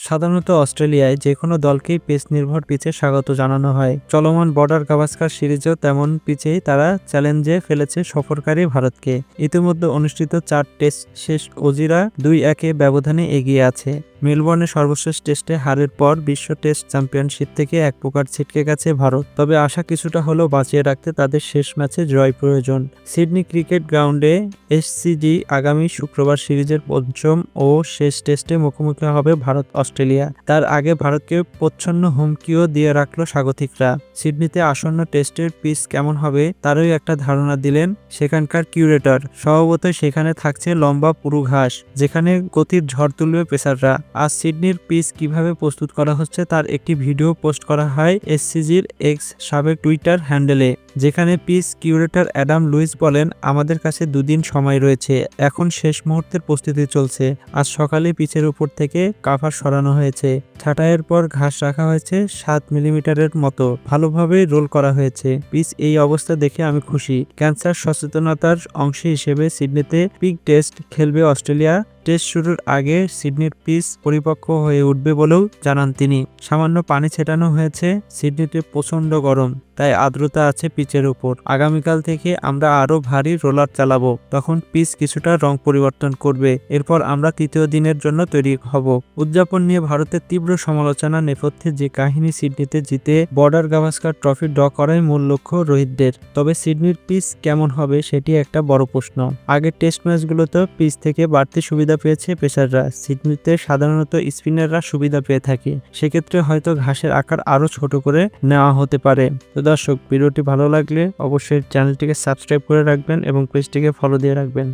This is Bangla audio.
সাধারণত অস্ট্রেলিয়ায় যে কোনো দলকেই পেস নির্ভর পিচে স্বাগত জানানো হয়। চলমান বর্ডার গাভাস্কার সিরিজও তেমন পিচেই তারা চ্যালেঞ্জে ফেলেছে সফরকারী ভারতকে। ইতিমধ্যে অনুষ্ঠিত চার টেস্ট শেষ অজিরা দুই একে ব্যবধানে এগিয়ে আছে। মেলবোর্নে সর্বশেষ টেস্টে হারের পর বিশ্ব টেস্ট চ্যাম্পিয়নশিপ থেকে এক প্রকার ছিটকে গেছে ভারত। তবে আশা কিছুটা হলেও বাঁচিয়ে রাখতে তাদের শেষ ম্যাচে জয় প্রয়োজন। সিডনি ক্রিকেট গ্রাউন্ডে এসসিজি আগামী শুক্রবার সিরিজের পঞ্চম ও শেষ টেস্টে মুখোমুখি হবে ভারত অস্ট্রেলিয়া তার আগে ভারতকে প্রচ্ছন্ন হুমকিও দিয়ে রাখল স্বাগতিকরা। সিডনিতে আসন্ন টেস্টের পিচ কেমন হবে তারই একটা ধারণা দিলেন সেখানকার কিউরেটর। স্বভাবতই সেখানে থাকছে লম্বা পুরু ঘাস, যেখানে গতির ঝড় তুলবে পেসাররা। আজ সিডনির পিচ কীভাবে প্রস্তুত করা হচ্ছে তার একটি ভিডিও পোস্ট করা হয় এসসিজির এক্স সাবেক টুইটার হ্যান্ডেলে। যেখানে পিস কিউরেটর অ্যাডাম লুইস বলেন, আমাদের কাছে দুদিন সময় রয়েছে, এখন শেষ মুহূর্তের প্রস্তুতি চলছে। আজ সকালে পিচের উপর থেকে কাভার সরানো হয়েছে। ছাঁটাইয়ের পর ঘাস রাখা হয়েছে সাত মিলিমিটারের মতো। ভালোভাবে রোল করা হয়েছে। পিচ এই অবস্থা দেখে আমি খুশি। ক্যান্সার সচেতনতার অংশ হিসেবে সিডনিতে পিক টেস্ট খেলবে অস্ট্রেলিয়া। টেস্ট শুরুর আগে সিডনির পিচ পরিপক্ক হয়ে উঠবে বলেও জানান তিনি। সামান্য পানি ছেটানো হয়েছে, সিডনিতে প্রচণ্ড গরম, তাই আর্দ্রতা আছে পিচের উপর। আগামীকাল থেকে আমরা আরও ভারী রোলার চালাবো। তখন পিচ কিছুটা রং পরিবর্তন করবে। এরপর আমরা তৃতীয় দিনের জন্য তৈরি হব। উদযাপন নিয়ে ভারতের তীব্র সমালোচনা নেপথ্যে যে কাহিনী সিডনিতে জিতে বর্ডার গাভাস্কার ট্রফি ড্র করাই মূল লক্ষ্য রোহিতদের। তবে সিডনির পিচ কেমন হবে সেটি একটা বড় প্রশ্ন। আগের টেস্ট ম্যাচগুলোতে পিচ থেকে বাড়তি সুবিধা পেয়েছে পেসাররা। সিডনিতে সাধারণত স্পিনাররা সুবিধা পেয়ে থাকে। সেক্ষেত্রে হয়তো ঘাসের আকার আরও ছোট করে নেওয়া হতে পারে। তো দর্শক, ভিডিওটি ভালো লাগলে অবশ্যই চ্যানেলটিকে সাবস্ক্রাইব করে রাখবেন এবং পেজটিকে ফলো দিয়ে রাখবেন।